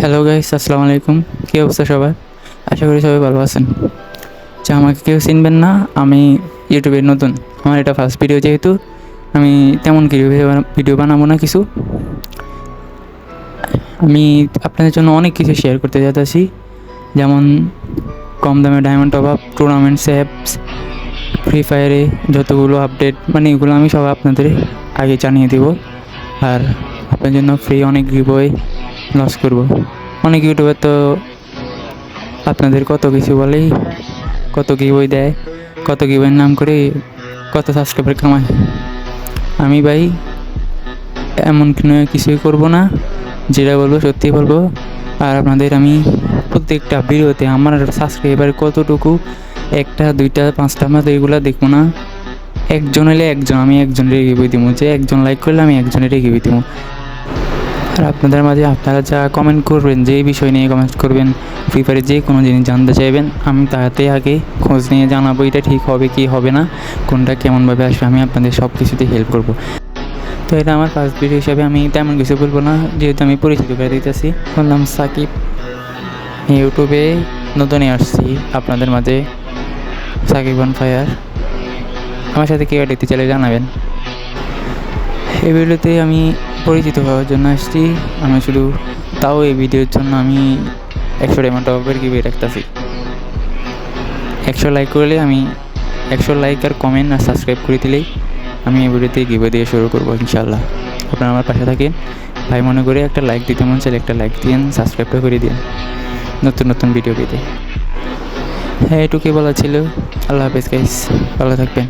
Hello guys আসসালামু আলাইকুম। কী অবস্থা সবার? আশা করি সবাই ভালো আছেন। যা আমাকে কেউ চিনবেন না, আমি ইউটিউবে নতুন। আমার এটা ফার্স্ট ভিডিও যেহেতু, আমি তেমন কিছু ভিডিও বানাবো না কিছু। আমি আপনাদের জন্য অনেক কিছু শেয়ার করতে যাচ্ছি। যেমন, কম দামে diamond top up tournament apps free ফায়ারে যতগুলো আপডেট মানে এগুলো আমি সব আপনাদের আগে জানিয়ে দেবো। আর আপনার জন্য ফ্রি অনেক গিভওয়ে লস করব। অনেক ইউটিউবার তো আপনাদের কত কিছু বলেই কত কি বই দেয়, কত কি বইয়ের নাম করে কত সাবস্ক্রাইবার কামায়। আমি ভাই এমন কোনো কিছুই করব না, যেটা বলব, সত্যি বলব। আর আপনাদের আমি প্রত্যেকটা ভিডিওতে আমার সাবস্ক্রাইবার কতটুকু, একটা, দুইটা, পাঁচটা, আমার এগুলো দেখব না। একজন হলে একজন, আমি একজনের রিভিউ দিব যে একজন লাইক করলে আমি একজনের রিভিউ দিব আর আপনাদের মাঝে আপনারা যা কমেন্ট করবেন, যে বিষয় নিয়ে কমেন্ট করবেন ফ্রি ফায়ারে যে কোনো জিনিস জানতে চাইবেন, আমি তাতে আগে খোঁজ নিয়ে জানাব এটা ঠিক হবে কি হবে না, কোনটা কেমনভাবে আসবে, আমি আপনাদের সব কিছুতে হেল্প করব। তো এটা আমার ফার্স্ট ভিডিও হিসাবে আমি তেমন কিছু বলব না, যেহেতু আমি পরিচিত করে দিতেছি। বললাম সাকিব। ইউটিউবে নতুনই আসছি, আপনাদের মাঝে সাকিব অন ফায়ার আমার সাথে কেউ দেখতে চাইলে জানাবেন। এই ভিডিওতে আমি পরিচিত হওয়ার জন্য আসছি। আমি শুধু তাও এই ভিডিওর জন্য আমি একশো ডায়মন্ড টপের গিভে রাখতেছি। একশো লাইক করলে আমি একশো লাইক আর কমেন্ট আর সাবস্ক্রাইব করে দিলেই আমি এই ভিডিওতে গিভে দিয়ে শুরু করব ইনশাল্লাহ আপনারা আমার পাশে থাকেন। ভাই মনে করে একটা লাইক দিতে মন চাইলে একটা লাইক দিন সাবস্ক্রাইবটা করে দিন নতুন নতুন ভিডিও পেতে। হ্যাঁ এটুকুই বলা ছিল। আল্লাহ হাফেজ গাইস ভালো থাকবেন।